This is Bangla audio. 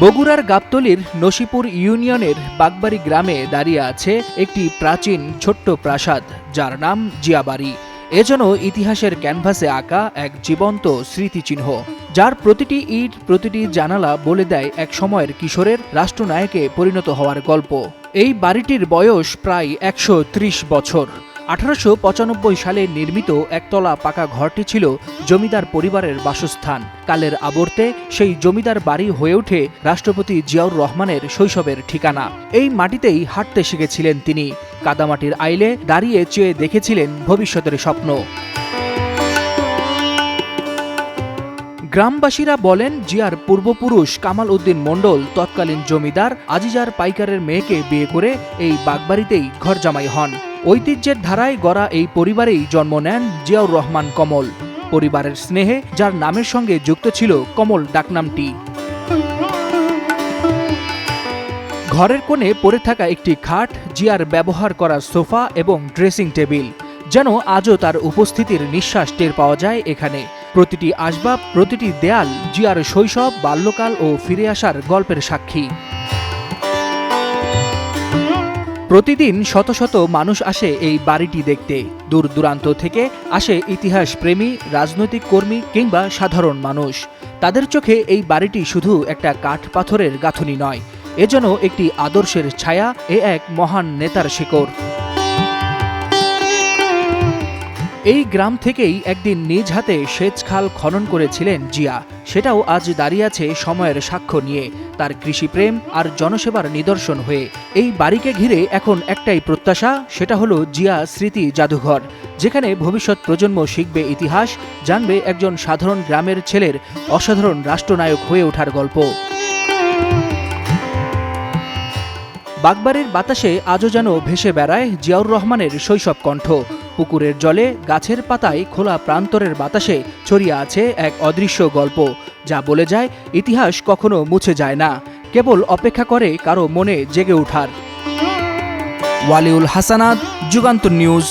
বগুড়ার গাবতলির নসিপুর ইউনিয়নের বাগবাড়ি গ্রামে দাঁড়িয়ে আছে একটি প্রাচীন ছোট্ট প্রাসাদ, যার নাম জিয়াবাড়ি। এ যেন ইতিহাসের ক্যানভাসে আঁকা এক জীবন্ত স্মৃতিচিহ্ন, যার প্রতিটি ইট, প্রতিটি জানালা বলে দেয় এক সময়ের কিশোরের রাষ্ট্রনায়কে পরিণত হওয়ার গল্প। এই বাড়িটির বয়স প্রায় একশো ত্রিশ বছর। আঠারোশো পঁচানব্বই সালে নির্মিত একতলা পাকা ঘরটি ছিল জমিদার পরিবারের বাসস্থান। কালের আবর্তে সেই জমিদার বাড়ি হয়ে ওঠে রাষ্ট্রপতি জিয়াউর রহমানের শৈশবের ঠিকানা। এই মাটিতেই হাঁটতে শিখেছিলেন তিনি। কাদামাটির আইলে দাঁড়িয়ে চেয়ে দেখেছিলেন ভবিষ্যতের স্বপ্ন। গ্রামবাসীরা বলেন জিয়ার পূর্বপুরুষ কামাল উদ্দিন মণ্ডল তৎকালীন জমিদার আজিজার পাইকারের মেয়েকে বিয়ে করে এই বাগবাড়িতেই ঘর জামাই হন। ঐতিহ্যের ধারায় গড়া এই পরিবারেই জন্ম নেন জিয়াউর রহমান কমল। পরিবারের স্নেহে যার নামের সঙ্গে যুক্ত ছিল কমল ডাকনামটি। ঘরের কোণে পড়ে থাকা একটি খাট, জিয়ার ব্যবহার করা সোফা এবং ড্রেসিং টেবিল। যেন আজও তার উপস্থিতির নিঃশ্বাস টের পাওয়া যায় এখানে। প্রতিটি আসবাব, প্রতিটি দেয়াল, জিয়ার শৈশব, বাল্যকাল ও ফিরে আসার গল্পের সাক্ষী। প্রতিদিন শত শত মানুষ আসে এই বাড়িটি দেখতে। দূর দূরান্ত থেকে আসে ইতিহাস প্রেমী, রাজনৈতিক কর্মী কিংবা সাধারণ মানুষ। তাদের চোখে এই বাড়িটি শুধু একটা কাঠ পাথরের গাঁথনি নয়। এ যেন একটি আদর্শের ছায়া, এ এক মহান নেতার শিকড়। এই গ্রাম থেকেই একদিন নিজ হাতে সেচ খাল খনন করেছিলেন জিয়া। সেটাও আজ দাঁড়িয়ে আছে সময়ের সাক্ষ্য নিয়ে। তার কৃষিপ্রেম আর জনসেবার নিদর্শন হয়ে। এই বাড়িকে ঘিরে এখন একটাই প্রত্যাশা, সেটা হলো জিয়া স্মৃতি জাদুঘর। যেখানে ভবিষ্যৎ প্রজন্ম শিখবে ইতিহাস, জানবে একজন সাধারণ গ্রামের ছেলের অসাধারণ রাষ্ট্রনায়ক হয়ে ওঠার গল্প। বাগবাড়ির বাতাসে আজও যেন ভেসে বেড়ায় জিয়াউর রহমানের শৈশব কণ্ঠ। পুকুরের জলে গাছের পাতায় খোলা প্রান্তরের বাতাসে ছড়িয়ে আছে এক অদৃশ্য গল্প, যা বলে যায়, ইতিহাস কখনো মুছে যায় না, কেবল অপেক্ষা করে কারও মনে জেগে ওঠার। ওয়ালিউল হাসানাদ যুগান্তর নিউজ।